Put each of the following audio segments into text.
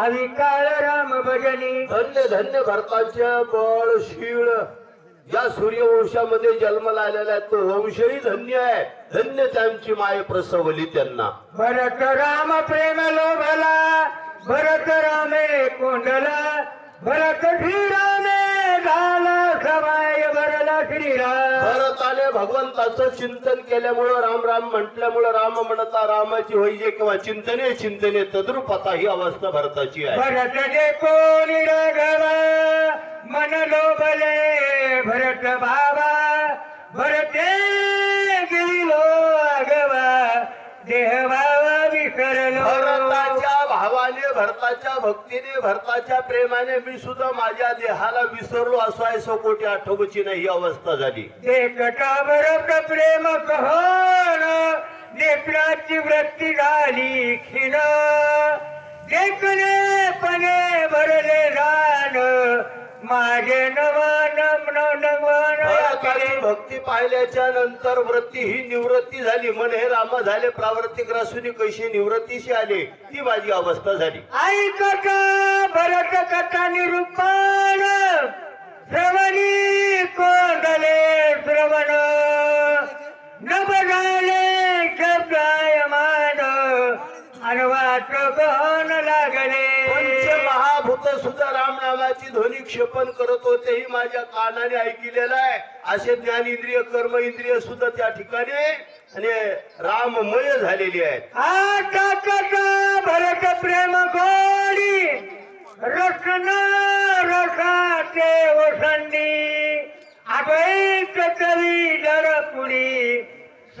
आवी काळ राम भजनी. धन्य धन्य भरताच्या बळ शीळ. या सूर्यवंशामध्ये जन्माला आलेला आहे तो वंशही धन्य आहे. धन्य त्यांची माय प्रसवली त्यांना. भरत राम प्रेम लोभला भरत रामे कोंडला भरत श्रीरामे झाला सवाय भरला श्रीराम भरताने भगवंताचं चिंतन केल्यामुळं राम राम म्हटल्यामुळं राम म्हणता रामाची होईजे किंवा चिंतने चिंतने तद्रुप आता ही अवस्था भरताची आहे. भरत जे कोणी राघवा मन लोभले भरत भावा भरते गेलो आगवा देह भावा विसरलो. भरताच्या भावाने भरताच्या भक्तीने भरताच्या प्रेमाने मी सुद्धा माझ्या देहाला विसरलो असो आहे सो कोटी आठवची नाही ही अवस्था झाली. देखता प्रेम कहन देखण्याची वृत्ती झाली खिण. देखणे पणे भरले रान माझे भरताची भक्ती पाहिल्याच्या नंतर वृत्ती ही निवृत्ती झाली. मन हे राम झाले प्रावर्तिक रसूनी कशी निवृत्तीशी आले ती माझी अवस्था झाली. ऐकता भरत कथा निरूपण? श्रवणी कोंडले श्रवण. न बघाले शब्दायमान अनवाच गहन लागले. पंच महाभूत सुद्धा रामनामाची ध्वनी क्षेपण करत होते ही माझ्या कानाने ऐकलेलं आहे. असे ज्ञान इंद्रिय कर्म इंद्रिय सुद्धा त्या ठिकाणी आणि राममय झालेली आहेत. आता भरत प्रेम गोडी. रसन रसाचे ओसंडी. अद्वैत कवी दरपुडी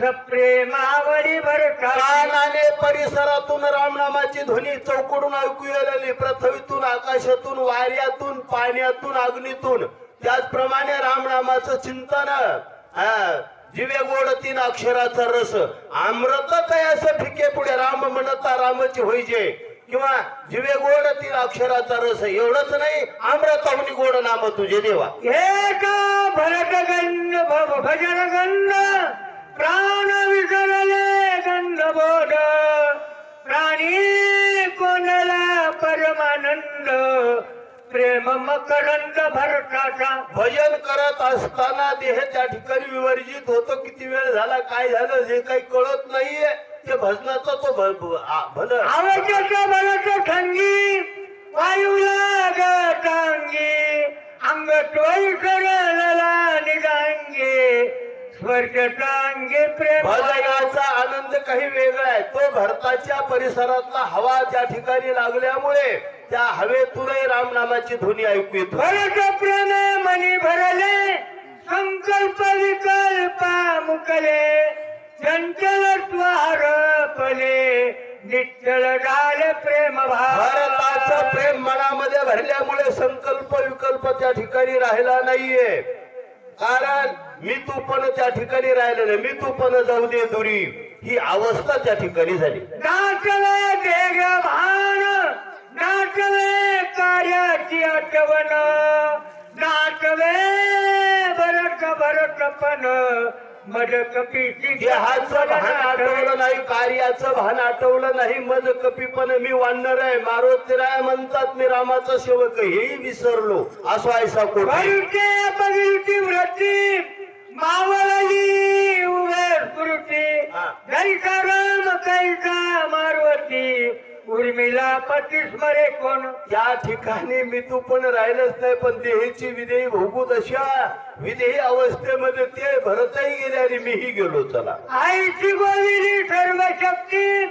सप्रेमावडी भरता कानाने परिसरातून रामनामाची ध्वनी चौकडून ऐकू येलेली पृथ्वीतून आकाशातून वाऱ्यातून पाण्यातून अग्नीतून. त्याचप्रमाणे रामनामाचं चिंतन जिवे गोड तीन अक्षराचा रस. अमृत असं फिके पुढे राम म्हणता रामची होईजे किंवा जिवे गोड तीन अक्षराचा रस एवढंच नाही अमृताहुनी गोड नाम तुझे देवा. एक भरत भ- भजन गंध प्राण विसरले गंध बोध प्राणी कोणला परमानंद? प्रेम मकरंद भरताचा. भजन करत असताना देह त्या ठिकाणी विवर्जित होतो. किती वेळ झाला काय झालं जे काही कळत नाहीये. ते भजनाचा तो भल. आवश्यक भरत संगी वायुला गटांगी अंग करला निगांगे प्रेम भजनाचा आनंद काही वेगळा आहे. तो भरताच्या परिसरातला हवा त्या ठिकाणी लागल्यामुळे त्या हवेतूनही रामनामाची ध्वनी ऐकू येतो भरत प्रेमे मनी भरले संकल्प विकल्पा मुकले. चंचल द्वार पले निश्चल झाले प्रेम भारताचं प्रेम मनामध्ये भरल्यामुळे संकल्प विकल्प त्या ठिकाणी राहिला नाहीये. कारण मी तू पण त्या ठिकाणी राहिलं नाही. मी तू पण जाऊ दे दुरी. ही अवस्था त्या ठिकाणी झाली. नाचवे देग भान. नाचवे कार्याची आठवण. नाचवे भरत भरतपण मद कपीची देहाचं भान आठवलं नाही कार्याचं भान आठवलं नाही मज कपी पण मी वाढणार आहे. मारोतीराय म्हणतात मी रामाचा सेवक. हेही विसरलो. असो ऐसा कोण व्रती मावळली उभे स्मृती हा. कैसा राम कैसा मारवती. उर्मिला पती स्मरे कोण? त्या ठिकाणी मी तू पण राहिलंच नाही पण देहीची विदेही भोगू दशा. विदेही अवस्थेमध्ये ते भरतही गेले आणि मीही गेलो चला. आईची गोविली सर्व शक्ती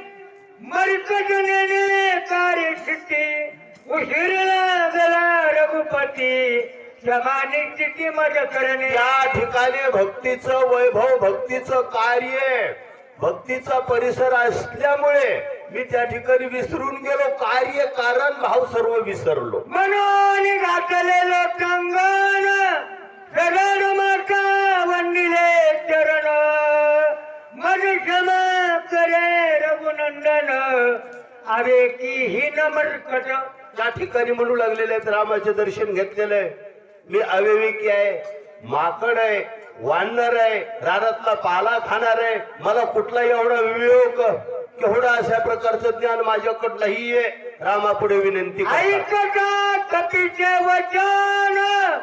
मर्कजनेने कार्य सिद्धी उशिरला गला रघुपती. स्थिती मज करणे. त्या ठिकाणी भक्तीचं वैभव भक्तीचं कार्य भक्तीचा परिसर असल्यामुळे मी त्या ठिकाणी विसरून गेलो. कार्य कारण भाव सर्व विसरलो. मनोनी घातले लोटांगण सगळ माता वंदिले चरण. मन क्षमा करे रघुनंदन अवे की ही नमस्कट त्या ठिकाणी म्हणू लागलेले आहेत रामाचे दर्शन घेतलेलं आहे. मी अविवेकी आहे माकड आहे वानर आहे रानातला पाला खाणार आहे. मला कुठलाही एवढा विवेक? केवढा अशा प्रकारचं ज्ञान माझ्याकडं नाहीये रामापुढे विनंती ऐक ऐकता कपीचे वचन.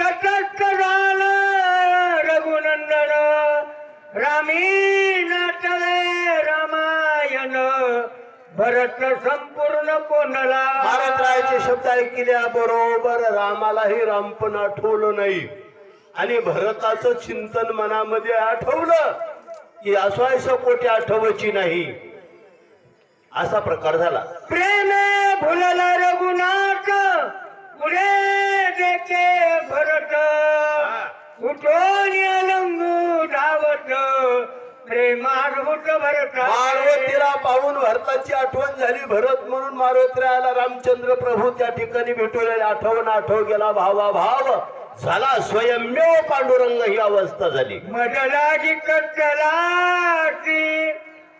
तटस्थ झालं रघुनंदन. रामी नाटले रामायण. भरत संपूर्ण कोणला? महाराजरायाचे शब्द ऐकल्या बरोबर. रामालाही रामपण आठवलं नाही. आणि भरताचं चिंतन मनामध्ये आठवलं की असं कोटी आठवची नाही. असा प्रकार झाला. प्रेमे भुलला रघुनाथ पुढे देखे भरत. उठून अलंगू धावत? मारुतीला पाहून भरताची आठवण झाली भरत म्हणून मारुतीला रामचंद्र प्रभू. त्या ठिकाणी भेटवलेले आठवण आठव गेला. भावा भाव झाला. स्वयंमेव पांडुरंग ही अवस्था झाली.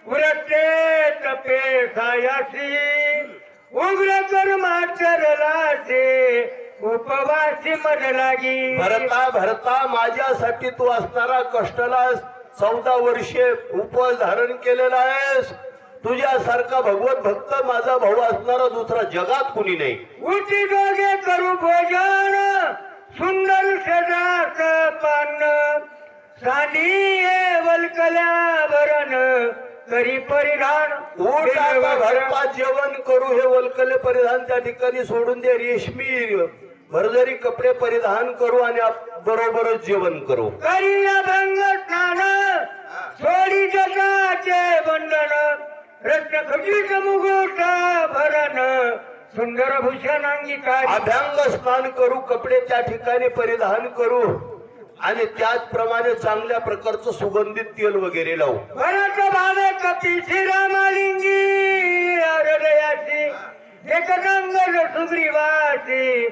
उरते तपे सायासी उग्र उपवासी मदलागी भरता भरता माझ्यासाठी तू असणारा कष्टला चौदा वर्षे उपवास धारण केलेला आहेस. तुझ्यासारखा भगवत भक्त माझा भाऊ असणारा दुसरा जगात कुणी नाही. उठी दोघे करू भोजन. सुंदर सदाच पान. साधी वलकल्या भरण करी परिधान. भरता जेवण करू हे वल्कले परिधान त्या ठिकाणी सोडून दे रेशमी. भरजरी कपडे परिधान करू आणि बरोबरच जेवण करू. करी स्नान सोडी जगाचे बंधन रत्न खचित मुकुट भरण सुंदर भूषण अंगीकार. अभ्यंग स्नान करू कपडे त्या ठिकाणी परिधान करू आणि त्याचप्रमाणे चांगल्या प्रकारचं सुगंधित तेल वगैरे लावू. भरत भावे कपी श्रीरामालिंगी हृदयाची एकदंग सुग्रीवासी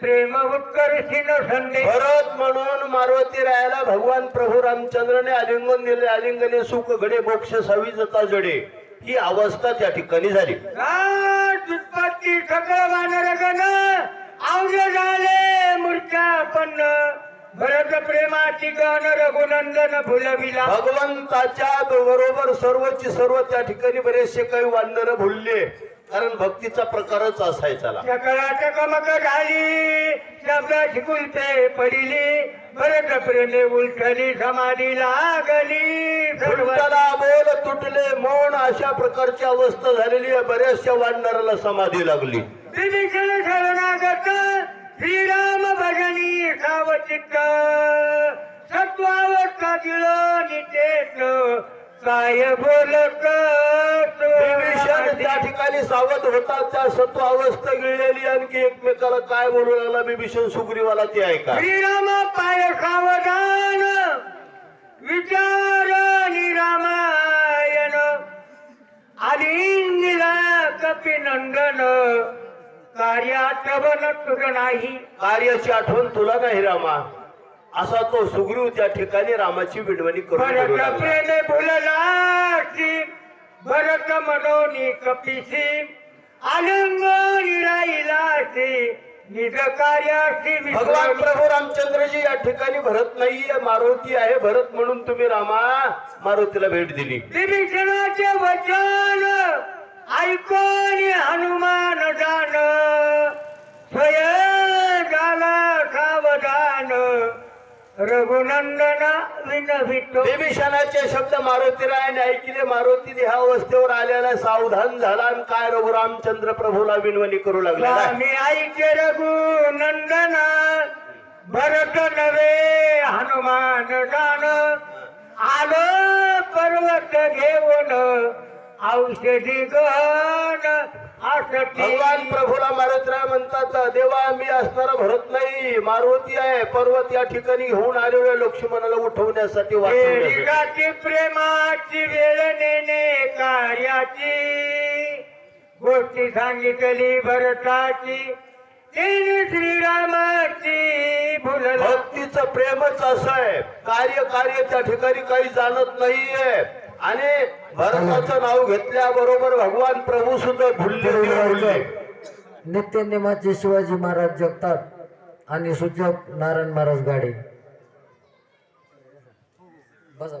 प्रेम उत्कर्षी न संदेश. भरत म्हणून मारुती रायाला भगवान प्रभू रामचंद्रने आलिंगन दिले. आलिंगने सुख घडे मोक्ष सवी जता जडे. ही अवस्था त्या ठिकाणी झाली. सकळ वानर गण औज झाले मूर्छा पन्न भरत प्रेमाची गण रघुनंदन फुलविला भगवंताच्या बरोबर सर्वची सर्व त्या ठिकाणी बरेचसे काही वानर भुलले. कारण भक्तीचा प्रकारच असायचा सकळात कमक झाली शब्दाची कुलते पडिली. भरत प्रेमे उलटली समाधी लागली. बोल तुटले मौन अशा प्रकारची अवस्था झालेली आहे. बऱ्याचशा वानराला समाधी लागली. विभीषण शरणागत श्रीराम भजनी सावचित्त सत्वावस्था दिल नितेत काय बोलत विभीषण त्या ठिकाणी सावध होता त्या सत्व अवस्था गिळलेली आणखी एकमेकाला काय बोलू लागला विभीषण सुग्रीवाला ते ऐका. श्रीराम पाय सावधान विचार निरामायण आलिंगिला कपिनंदन कार्यात बन तुझ नाही कार्याची आठवण तुला नाही रामा असा तो सुग्रीव त्या ठिकाणी रामाची विडवणी करून. प्रेमे फुललासी भरत मनोनी कपिसी निज कार्यासी भगवान. प्रभू रामचंद्रजी या ठिकाणी भरत नाहीये मारुती आहे भरत म्हणून तुम्ही रामा मारुतीला भेट दिली वचन ऐकून हनुमान जाण स्वयं झाला सावधान. रघुनंदन विनवितो विभीषणाचे शब्द मारुतीरायाने ऐकले. मारुती ह्या अवस्थेवर आलेला सावधान झाला आणि काय रघु रामचंद्र प्रभूला विनवणी करू लागला? स्वामी आईचे रघुनंदन भरत नवे हनुमान जाण आलं पर्वत घेऊन औषधी गण भगवान प्रभूला मारुतीराय म्हणतात देवा मी असणारा भरत नाही मारुती आहे पर्वत या ठिकाणी घेऊन आलेलो आहे लक्ष्मणाला उठवण्यासाठी वेळीगाची प्रेमाची वेळ नेणे कार्याची. गोष्टी सांगितली भरताची. श्रीरामाची भक्तीचं प्रेमच असं आहे. कार्य कार्य त्या ठिकाणी काही जाणत नाहीये. आणि भरताचं नाव घेतल्याबरोबर भगवान प्रभू सुद्धा भुलले भुलले. नित्य नेमाचे शिवाजी महाराज जगतात आणि सुजक नारायण महाराज गाडे. बसा.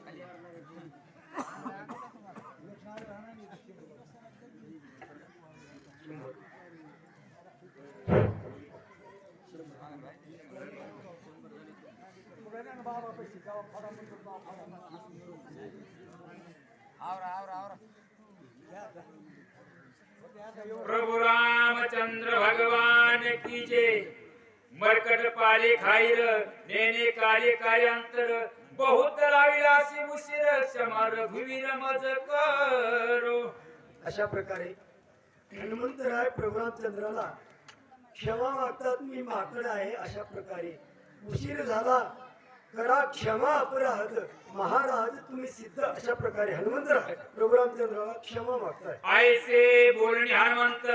प्रभु रामचंद्र भगवान की जय। मरकट पाले खाईर नेने कार्य कार्यांतर बहुत लाविलासी उशीर क्षमा रघुवीर मज करो। अशा प्रकारे हनुमंतराय प्रभुरामचंद्राला क्षमा मागतात मी माकड आहे अशा प्रकारे उशीर झाला. करा क्षमा अपराध. महाराज तुम्ही सिद्ध अशा प्रकारे हनुमंतराय प्रभुरामचंद्राला क्षमा मागताय. आयसे बोलणे हनुमंत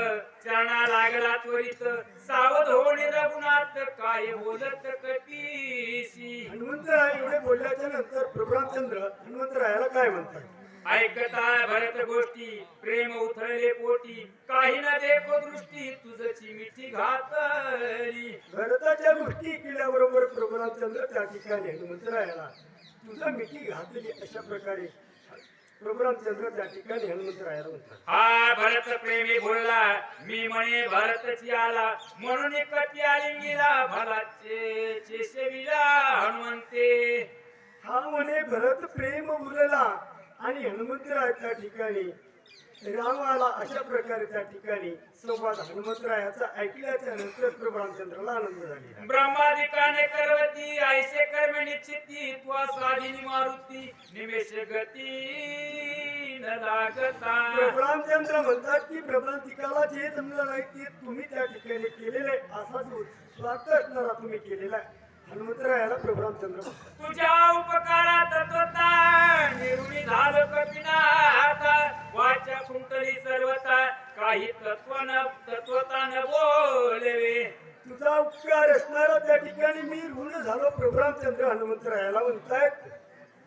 चरणा लागला त्वरित. सावध होणे रघुनाथ काय बोलत कपीसी हनुमंतराय एवढे बोलल्याच्या नंतर प्रभुरामचंद्र हनुमंतरायाला काय म्हणतात? ऐकता भरत गोष्टी प्रेम उथळले पोटी काही न देखो दृष्टी तुझची मिठी घातली. भरताच्या गोष्टी केल्याबरोबर प्रभुरामचंद्र त्या ठिकाणी हनुमंतरायाला तुझं मिठी घातली अशा प्रकारे. प्रभुरामचंद्र त्या ठिकाणी हनुमंतरायाला म्हणतात. हा भरत प्रेमी बोलला मी म्हणे भरतची आला म्हणून कटी आली गेला भलाचे चेशविला हनुमंते. हा म्हणे भरत प्रेम उरला आणि हनुमंतराय त्या ठिकाणी राम आला अशा प्रकारे त्या ठिकाणी संवाद हनुमंतरायाचा ऐकल्याच्या नंतर प्रभू रामचंद्राला आनंद झालेला ब्रह्मादिकाने करवती ऐसे कर्म निश्चिती त्वा स्वाधीनी मारुती निमेष गती न लागता. प्रभू रामचंद्र म्हणतात की प्रबंधिकाला जे जमलं नाही ते तुम्ही त्या ठिकाणी केलेले असाच असणारा तुम्ही केलेला आहे. हनुमंतरायाला प्रभू रामचंद्र म्हणतात. तुझ्या उपकारात तत्वता निरुणी झालो कपिनाथा वाचा कुंटली सर्वता काही तत्व न तत्वता न बोलवे. तुझा उपकार असणारा त्या ठिकाणी मी ऋण झालो प्रभू रामचंद्र हनुमंतरायाला म्हणतायत.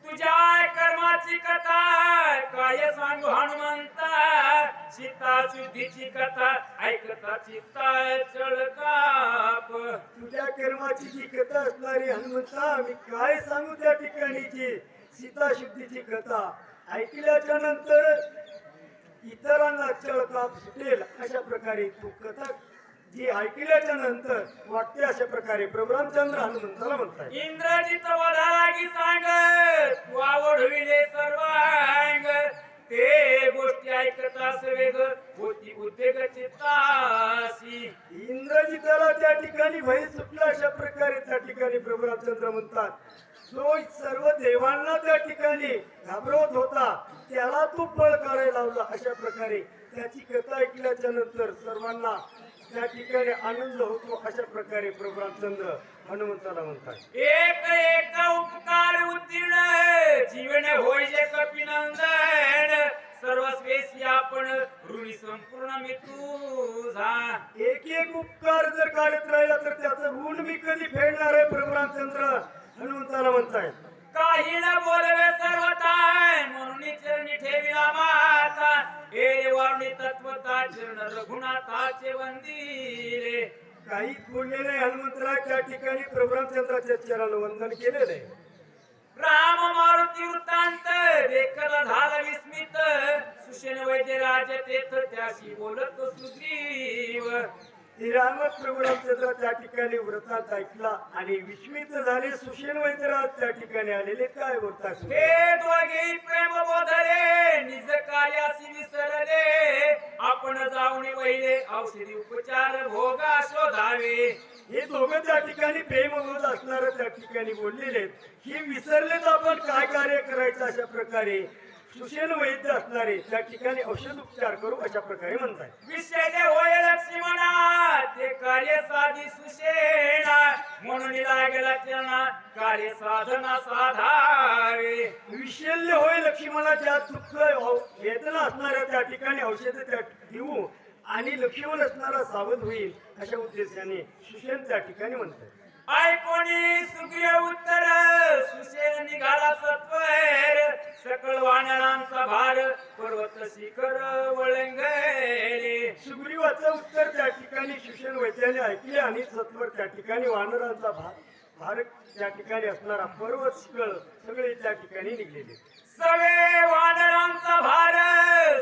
तुझ्या कर्माची कथा काय सांगू हनुमंता सीता शुद्धीची कथा ऐकता चित्ता चळकाप तुझ्या कर्माची जी कथा असणारी हनुमंता मी काय सांगू त्या ठिकाणीची? सीता शुद्धीची कथा ऐकल्याच्या नंतर इतरांना चळकाप सुटेल अशा प्रकारे तू कथा जी ऐकल्याच्या नंतर वाटते अशा प्रकारे प्रभू रामचंद्र हनुमंताला म्हणताय इंद्रजित वधारागी सांग तू आवडविले सर्वांग. ते गोष्टी ऐकतास वेग होती उद्वेग चित्तासी इंद्रजिताला त्या ठिकाणी भय सुटला अशा प्रकारे त्या ठिकाणी प्रभू रामचंद्र म्हणतात जो सर्व देवांना त्या ठिकाणी घाबरवत होता त्याला तू पळ काढायला लावला. अशा प्रकारे त्याची कथा ऐकल्याच्या नंतर सर्वांना त्या ठिकाणी आनंद होतो अशा प्रकारे प्रभू रामचंद्र हनुमंताला म्हणतात. एक एक उपकार उत्तीर्ण जीवन होय जे कपिनंदन सर्वस्वेशी आपण ऋणी संपूर्ण मी तुझा एक एक उपकार जर काढत राहिला तर त्याचं ऋण मी कधी फेडणार आहे प्रभू रामचंद्र हनुमंताला म्हणताय काही न बोलवे सर्वताय म्हणून चरणी ठेविला माता हे वाणी तत्वता चरण रघुनाथाचे वंदिले. काहीच बोलले नाही हनुमंतराय त्या ठिकाणी प्रभू रामचंद्राच्या चरण वंदन केलेलं. राम मारुती वृत्तांत देखला झाला विस्मित. सुषेण वैद्य राज तेथ त्याशी बोलत सुग्रीव. श्री राम प्रभू रामचंद्र त्या ठिकाणी व्रतात ऐकला आणि विस्मित झाले. सुशेन वैद्यराज त्या ठिकाणी आलेले. काय बोलतात हे दोघे प्रेम बोधले निज कार्यासी विसरले. आपण जाऊन वहिले औषधी उपचार भोगा शोधावे. हे दोघं त्या ठिकाणी प्रेम होत असणार त्या ठिकाणी बोललेले. ही विसरलेच आपण काय कार्य करायचं अशा प्रकारे? सुशेन वैद्य असणारे त्या ठिकाणी औषध उपचार करू अशा प्रकारे म्हणताय. विषयले होय लक्ष्मणा ते कार्य साधी सुशेना म्हणून लागेला त्यांना कार्य साधना साधावे. विशल्य होय लक्ष्मणाच्या दुःख वेदना असणाऱ्या त्या ठिकाणी औषध त्या देऊ आणि लक्ष्मण असणारा सावध होईल अशा उद्देशाने सुशेन त्या ठिकाणी म्हणतात ऐकोणी सुग्रीय उत्तर सुशेन निघाला सत्वर सकळ वानरांचा भार पर्वत शिखर वळंगले. सुग्रीवाचं उत्तर त्या ठिकाणी सुशेन वैद्याने ऐकले आणि सत्वर त्या ठिकाणी वानरांचा भार. भार त्या ठिकाणी असणारा पर्वत शिखर सगळे त्या ठिकाणी निघलेले सवे वानरांचा भार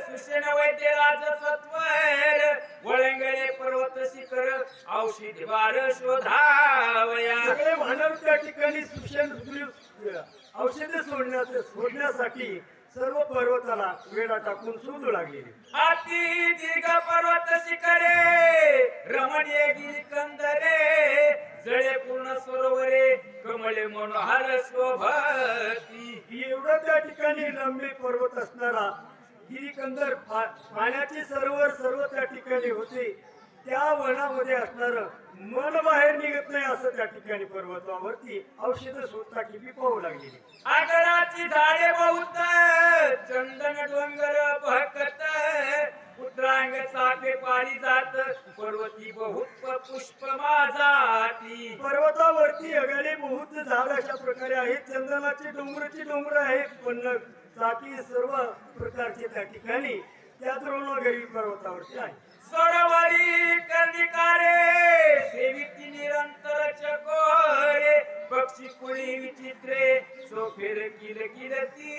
सुशेन वैद्य राज सत्वर वळंगले पर्वत शिखर औषधी भार शोधावया. सगळे वानर त्या ठिकाणी सुग्रीव औषधे सोडण्याचे सोडण्यासाठी सर्व पर्वताला वेळा टाकून शोधू लागलेले. अति दीर्घ पर्वत शिखरे रमणीय गिरी कंदरे जळे पूर्ण सरोवरे कमळे मनोहर शोभती. एवढं त्या ठिकाणी रम्य पर्वत असणारा गिरीकंदर पाण्याचे सरोवर सर्व त्या ठिकाणी होते. त्या वनामध्ये असणार मन बाहेर निघत नाही असं त्या ठिकाणी पर्वतावरती औषध शोधता किती पाहू लागलेली आगराची झाडे बहुत चंदन डोंगर बहकत पुत्रांग चाफे पारी जात पर्वती बहुत पुष्प माझाती पर्वतावरती अगाले बहुत झाड अशा प्रकारे आहेत चंदनाचे डोंगराचे डोंगर आहेत पण चाकी सर्व प्रकारचे त्या ठिकाणी त्या द्रोणागरी पर्वतावरती आहे सरोवरी कर्णिकारे सेविती निरंतर चकोरे. पक्षी कुळी विचित्रे सोफेर किल किलती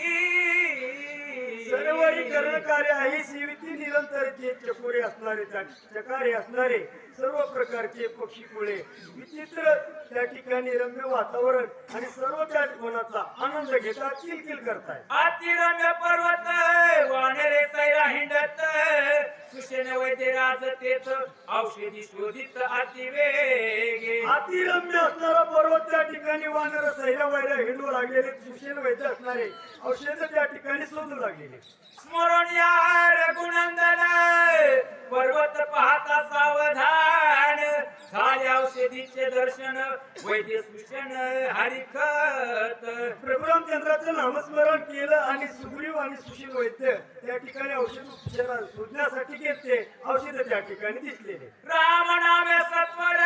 सरोवरी कर्णकार्य आहे सेविती निरंतर जे चकोरे असणारे चकारे असणारे सर्व प्रकारचे पक्षी कुळे विचित्र त्या ठिकाणी रम्य वातावरण आणि सर्व त्या वनाचा आनंद घेतात किलकिल करताय अतिरम्य पर्वत वानरे सैरा हिंडत सुशेन वैद्य राज तेथ औषधी शोधित अतिवेगे. अतिरम्य असणारा पर्वत त्या ठिकाणी वैरा हिंडू लागलेले सुशेल वैद्य असणारे औषध त्या ठिकाणी शोधू लागलेले. स्मरण या रघुनंदन पर्वत पाहता सावधान. झाले औषधीचे दर्शन वैद्य सुषण हरिखत. प्रभू रामचंद्राचं नामस्मरण केलं आणि सुग्रीव आणि सुशील वैद्य त्या ठिकाणी औषध शोधण्यासाठी घेतले औषध त्या ठिकाणी दिसलेले. राम नामे सत्वर.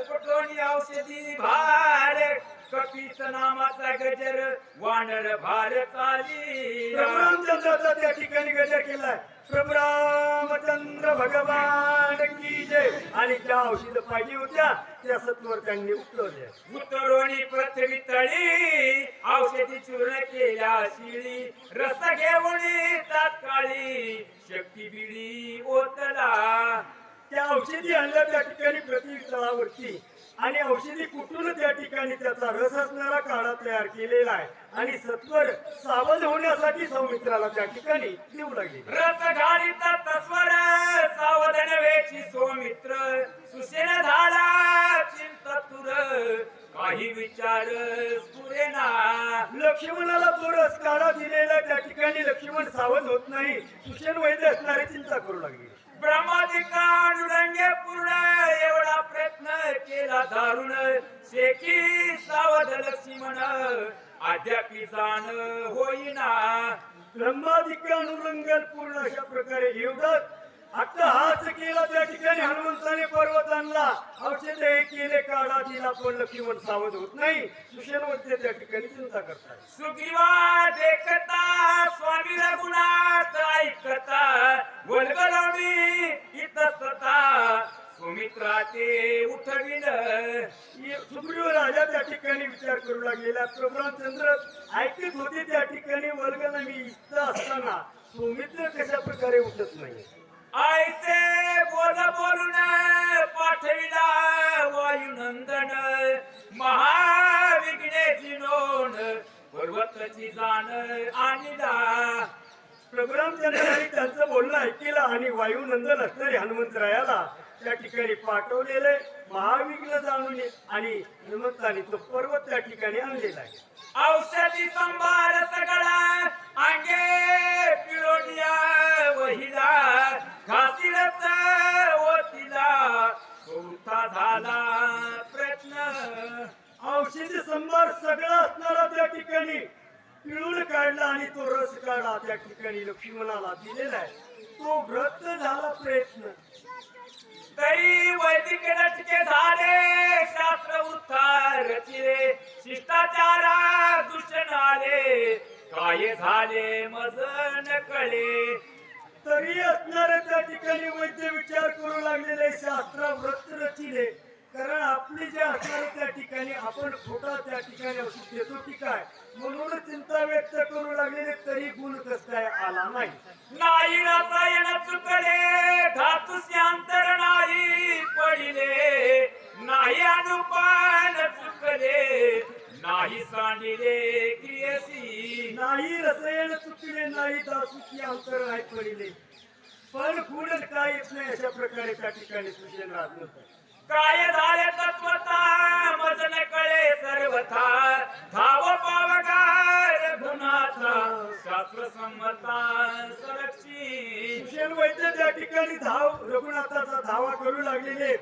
उपटोणी औषधी भार. कपीच नामाचा गजर वानर भार चाली. प्रभू रामचंद्राचा त्या ठिकाणी गजर केलाय. प्रभू रामचंद्र भगवान की जय. आणि ज्या औषध पाहिजे होत्या त्या सत्वर त्यांनी उठवल्या उतरोणी पृथ्वी तळी औषधी चूर्ण केल्या शिळी. रस घेऊन तात्काळी शक्ती बिडी ओतला. त्या औषधी आणल्या त्या ठिकाणी प्रति तळावरती. आणि औषधी कुठून त्या ठिकाणी त्याचा रस असणारा काढा तयार केलेला आहे. आणि सत्वर सावध होण्यासाठी सौमित्राला त्या ठिकाणी देऊ लागले रस घालित तस्वर सावधान वेची सोमित्र. सुशेन झाला चिंत तुर काही विचार स्फुरेना लक्ष्मणाला तो रस काढा दिलेला त्या ठिकाणी लक्ष्मण सावध होत नाही. सुषेण वैद्य असणारी चिंता करू लागली. ब्रह्माधिकानुरंगे पूर्ण एवढा प्रयत्न केला दारुण. शेकी सावध लक्ष्मण अद्याप जाण होईना. ब्रह्मादिक पूर्ण अशा प्रकारे युगत आता हाच केला त्या ठिकाणी हनुमंताने पर्वत आणला. औषध हे केले काढा दिला पण लक्ष्मण सावध होत नाही. सुषेण वैद्य त्या ठिकाणी चिंता करतात. सुग्रीवा देखता स्वामी रघुनाथ. ऐकता वलगलवणी इतस्तता सुमित्रा ते सुग्रीव राजा त्या ठिकाणी विचार करू लागलेला. प्रभुरामचंद्र ऐकत होते त्या ठिकाणी वर्ग मी इथं असताना. सुमित्र कशा प्रकारे उठत नाही? आयते बोल बोलून पाठविला वायुनंदन. महाविघ्नेची नोंद. पर्वताची जाण आणिला. प्रभुरामचंद्रांनी त्यांचं बोलणं ऐकलं आणि वायुनंदन असणारे हनुमंतरायाला त्या ठिकाणी पाठवलेले महाविघ्न जाणून आणि हनुमंताने तो पर्वत त्या ठिकाणी आणलेला आहे. औषधी संभार सगळा अंगे पिळोनिया वहिला. घासीलच ओतीला. कोणता झाला प्रश्न. औषधी संभार सगळा असणारा त्या ठिकाणी. पिळून काढला आणि तो रस काढला. त्या ठिकाणी लक्ष्मणाला दिलेला आहे. तो व्रत झाला प्रयत्न. तरी वैदिक रचके झाले. शास्त्र उत्थान रचिले. शिष्टाचारा दूषण आले काय झाले मजन कळे. तरी असणारे त्या ठिकाणी वैद्य विचार करू लागलेले. शास्त्र व्रत रचिले. कारण आपली जे असणार त्या ठिकाणी आपण खोटा त्या ठिकाणी असू देतो ठीक आहे म्हणून चिंता व्यक्त करू लागलेले तरी गुण कस काय आला नाही. नाही रसायन चुकले धातुस्य अंतर नाही पडिले. नाही अनुपान चुकले नाही सांडिले क्रियसी नाही रसायन चुकले नाही दासुकी अंतर नाही पडिले. पण गुण काय येत नाही अशा प्रकारे त्या ठिकाणी सूचना. काय झाले तत्वता मज न कळे सर्वथा. धाव पावगार गुणाचा शास्त्र संमता संरक्षी सुशेल वैद्य त्या ठिकाणी धाव रघुनाथाचा धावा करू लागलेले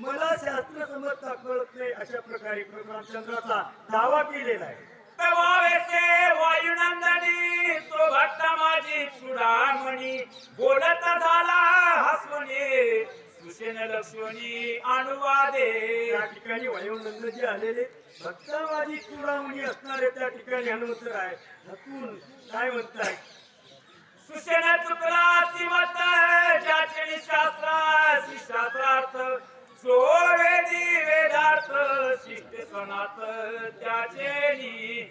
मला शास्त्र समजता कळत नाही अशा प्रकारे रामचंद्राचा दावा केलेला आहे. वायुनंदनी तो भक्त माझी चुडामणी बोलत झाला हसवणे सुसेन लक्ष्मणी अनुवादे. त्या ठिकाणी वयोनंद जे आलेले भक्तावादी चुडामणी असणारे त्या ठिकाणी हनुमंतर आहे. हतून काय म्हणताय? सुसेन चुकला सिमत ज्याचे शास्त्रासी शास्त्रार्थ जो वेदी वेदार्थ शिष्ट सणात त्याचे नी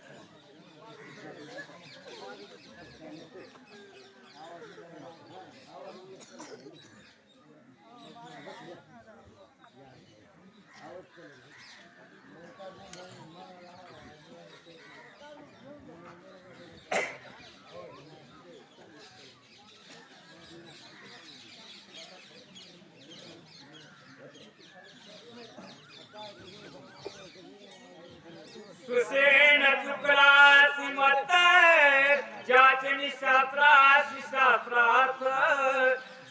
सुसेन चुकला सिमत ज्याचे निशास्त्राशी शास्त्रार्थ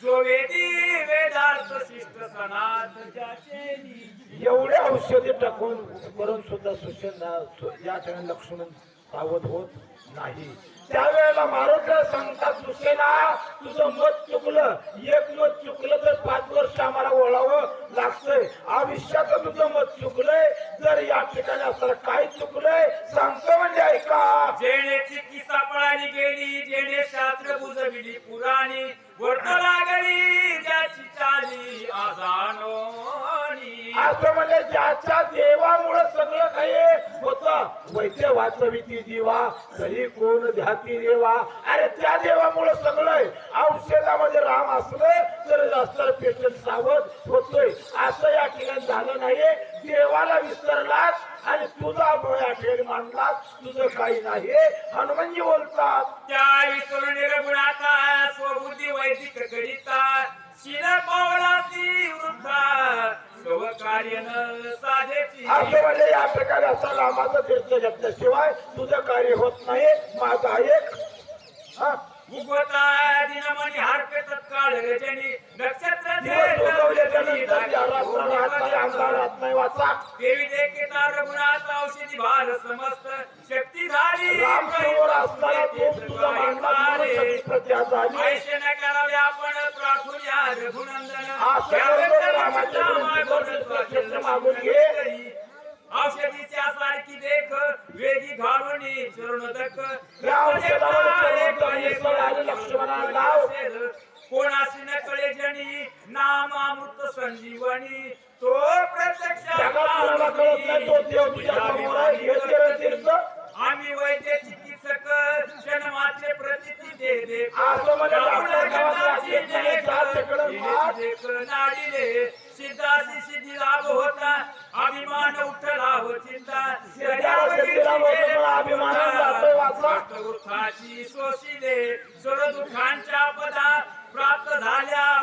जो वेदी वेदार्थ शिष्ट सणात ज्याचे नी एवढे औषधे टाकून करून सुद्धा सुशेंना या ठिकाणी लक्ष्मण सावध होत नाही. त्यावेळेला मारुतीला सांगतात सुशेना तुझं मत चुकलं. एक मत चुकलं तर पाच वर्ष आम्हाला ओळावं लागतंय. आयुष्यात तुझं मत चुकलंय. जर या ठिकाणी असताना काय चुकलंय सांगतो म्हणजे ऐका. जेणेची किसा पळाली गेली जेणे शास्त्र बुजविली पुराणी वर्त लागली ज्याची चाली आजानोनी असं म्हणजे ज्याच्या देवामुळे सगळं काही होत. वैद्य वाचवी ती देवा तरी कोण ध्याती देवा? अरे त्या देवामुळे सगळं औषधामध्ये राम असलं तर जास्त पेशंट सावध होतोय. असं या ठिकाणी झालं नाही देवाला विसरलास आणि तुझा भय ठिकाणी मांडलास तुझं काही नाही. हनुमानजी बोलतात त्या विसरून निर्गुणाचा स्वबुद्धी वैदिक करिता शिर पावलासी वृद्धा स्व कार्य न साधेची. असं म्हणजे या प्रकारे असा रामाचं तीर्थ घेतल्याशिवाय तुझं कार्य होत नाही. माझा एक हा उगवता रजनी नक्षत्र देवी देखेता रघुनाथ औषधी भार समस्त. शक्ती झाली. ऐसे न करावे आपण प्रार्थूया रघुनंदन. मागून घे. औषधीच्या सारखी देख वेगी घालून लाव. कोणाशी न कळे जणी नाम अमृत संजीवनी. तो प्रत्यक्ष आम्ही वैद्य चिकित्सक. क्षणमाचे प्रतिती दे दे. नाडीले सिद्धासी सिद्धी लाभ होता. अभिमान उठला हो चिंता. सिद्धाला सिद्धी लाभ होतो, पण अभिमानानं जातोय वाचा. दुःखाची शोषिले सर्व दुःखांच्या पदा प्राप्त झाल्या.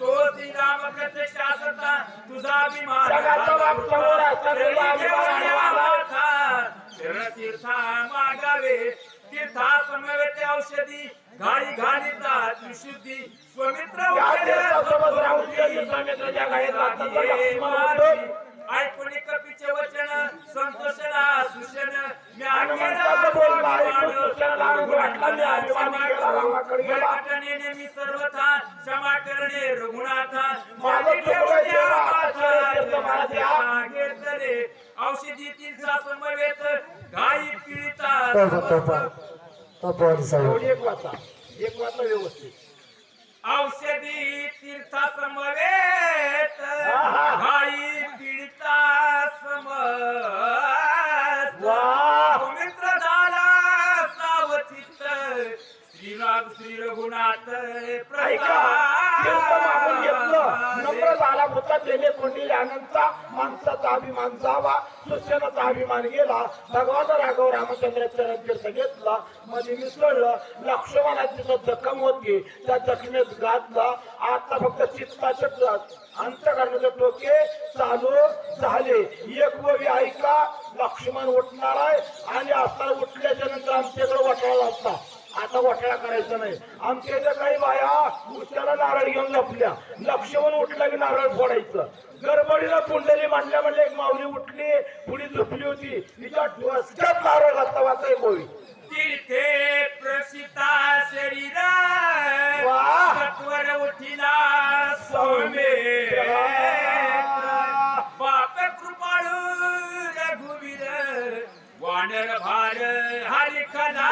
तो श्रीराम प्रत्यक्ष असता तुझा अभिमान. तीर्था मागावे. तीर्था समवेते औषधी घाडी घालीता त्रिशुद्धी स्वमित्र या उठले, तीर्थासोबत राहून गेली स्वामित्वाच्या गाडीत कपीचे वचन संतोषला सुशन मी आनंद वाटला, सर्वथा क्षमा करणे रघुनाथा. माझं चुकलंय देवा, आता तीर्थ मला द्या. घेतले औषधी तीर्था समवेत घाई तो एक वाचा. एक वाचा व्यवस्थित. औषधी तीर्था समवेत. आहा. घाई पिळीता समस्त श्रीराम श्री रघुनाथ नम्र झाला होता त्याने कोंडील आनंदचा माणसाचा अभिमान जावा सुशेनाचा अभिमान गेला भगवान राघव रामचंद्राचं तीर्थ घेतला मध्ये मिसळलं लक्ष्मणाची जखम होती त्या जखमेत घातला आता फक्त चित्ताचे अंतकरणाचे टोके चालू झाले. एक ववी ऐका लक्ष्मण उठणार आहे आणि आता उठल्याच्या नंतर आमच्याकडे वटाळा असता. आता वटाळा करायचा नाही. आमच्या इथं काही बाया उशाला नारळ घेऊन लपल्या. लक्ष्मण उठला की नारळ फोडायचं. गडबडीला पुंडली मांडल्या म्हणले एक माऊली उठली पुढे झोपली होती. तिच्या डोसक्यात नारळ घातला वाचा एक ओवी तीर्थे प्रसिता शरीर उठिला सौम्य भार हरी खना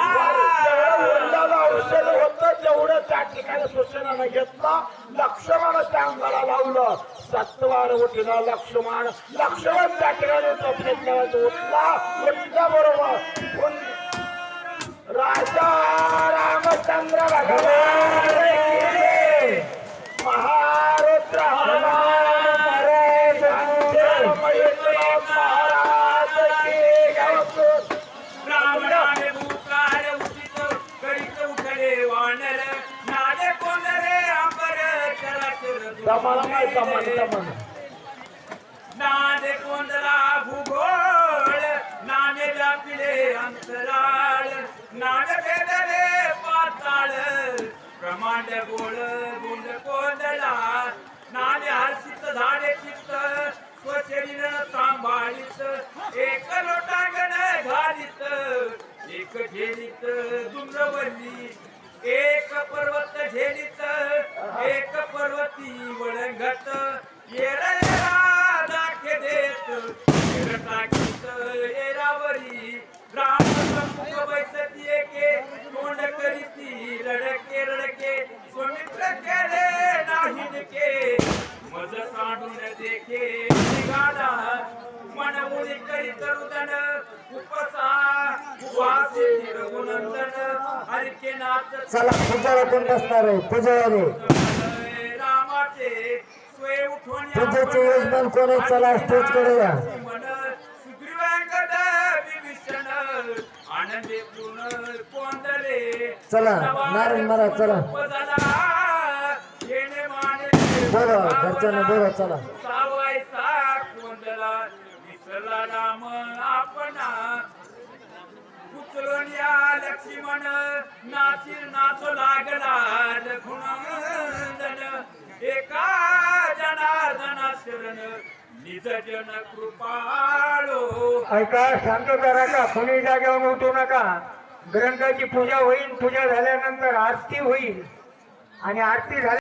वडिलाला औषध होतं तेवढं त्या ठिकाणी सूचनानं घेतला लक्ष्मणाच्या अंगाला लावलं. सत्वार उठला लक्ष्मण लक्ष्मण त्या ठिकाणी उठला. उठल्या बरोबर राजा रामचंद्र भगवान. महारुद्र हनुमान. चराचर दमन नाही दमन दमन नादे कोंदरा भूगोळ नाने व्यापिले अंतराळ नाद भेदले पाताळ. प्रमांड गोळ गुंड कोंदळा नाने हर्षित झाडे चित्त स्वशरीर सांभाळीत एक लोटांगण घालीत एक झेलीत दुम्रवल्ली एक पर्वत झेलित एक पर्वती वळंगत येरा येरा दाखे देत येर टाकीत येरावरी राम प्रमुख बैसती एके तोंड करीती रडके रडके. स्वमित्र केले नाही के मज सांडून देखे गाडा मन मुली करीत रुदन. उपसा वासे रघुनंदन चला पूजाला कोण बसणार आहे. पुजारी उठवून पूजेचे यजमान कोण आहे? चला स्टेजकडे या. चला, नारायण महाराज, चला. बोला घरच्यांना बोला चला. उचलून या लक्ष्मण नाची नाचू लागला रघुनंदन एका जनार्दन शरण निज जन कृपाळो. ऐका शांत करा का? कुणी जागेवर उठू नका. ग्रंथाची पूजा होईल. पूजा झाल्यानंतर आरती होईल. आणि आरती झाली